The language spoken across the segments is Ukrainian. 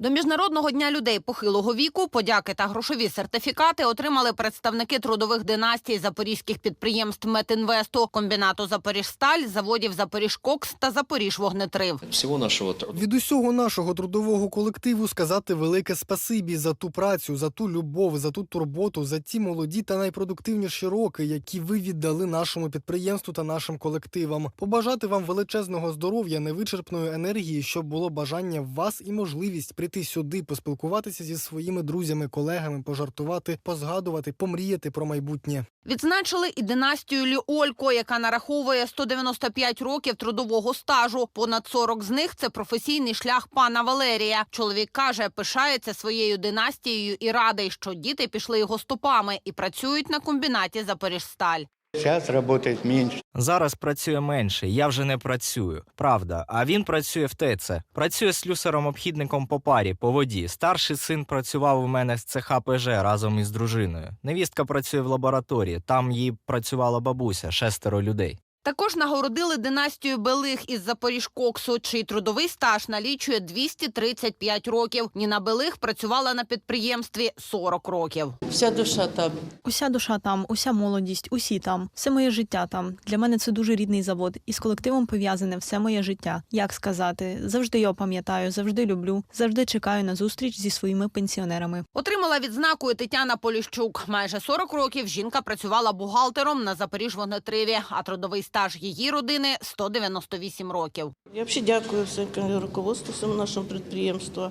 До міжнародного дня людей похилого віку подяки та грошові сертифікати отримали представники трудових династій запорізьких підприємств Метінвесту, комбінату Запоріжсталь, заводів Запоріжкокс та Запоріжвогнетрив. всего нашего труда. Від усього нашого трудового колективу сказати велике спасибі за ту працю, за ту любов, за ту турботу, за ті молоді та найпродуктивніші роки, які ви віддали нашому підприємству та нашим колективам. Побажати вам величезного здоров'я, невичерпної енергії, щоб було бажання в вас і можливість прийти сюди, поспілкуватися зі своїми друзями, колегами, пожартувати, позгадувати, помріяти про майбутнє. Відзначили і династію Ліолько, яка нараховує 195 років трудового стажу. Понад 40 з них це професійний шлях пана Валерія. Чоловік каже, пишається своєю династією і радий, що діти пішли його стопами і працюють на комбінаті Запоріжсталь. Сейчас роботи менше. Зараз працює менше, я вже не працюю. Правда, а він працює в ТЕЦ. Працює слюсаром-обхідником по парі, по воді. Старший син працював у мене з цеха ПЖ разом із дружиною. Невістка працює в лабораторії. Там їй працювала бабуся, шестеро людей. Також нагородили династію Белих із Запоріжкоксу, чий трудовий стаж налічує 235 років. Ніна Белих працювала на підприємстві 40 років. Вся душа там. Уся душа там, уся молодість, усі там, все моє життя там. Для мене це дуже рідний завод, і з колективом пов'язане все моє життя. Як сказати, завжди його пам'ятаю, завжди люблю, завжди чекаю на зустріч зі своїми пенсіонерами. Отримала відзнаку і Тетяна Поліщук. Майже 40 років жінка працювала бухгалтером на Запоріжвогнетриві, а трудовий стаж її родини 198 років. Я взагалі дякую всякому руководству всьому нашому підприємству.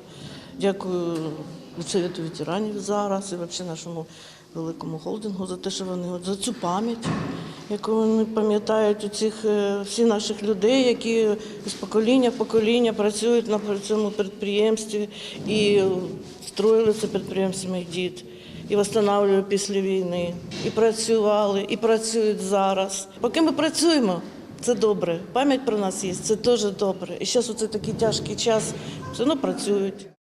Дякую Совету ветеранів зараз і взагалі нашому великому холдингу за те, що вони от, за цю пам'ять, яку вони пам'ятають у цих е, всіх наших людей, які з покоління в покоління працюють на цьому підприємстві і строїли це підприємство моїх дід. І встановлювали після війни, і працювали, і працюють зараз. Поки ми працюємо, це добре. Пам'ять про нас є, це теж добре. І зараз оце такий тяжкий час, все одно працюють.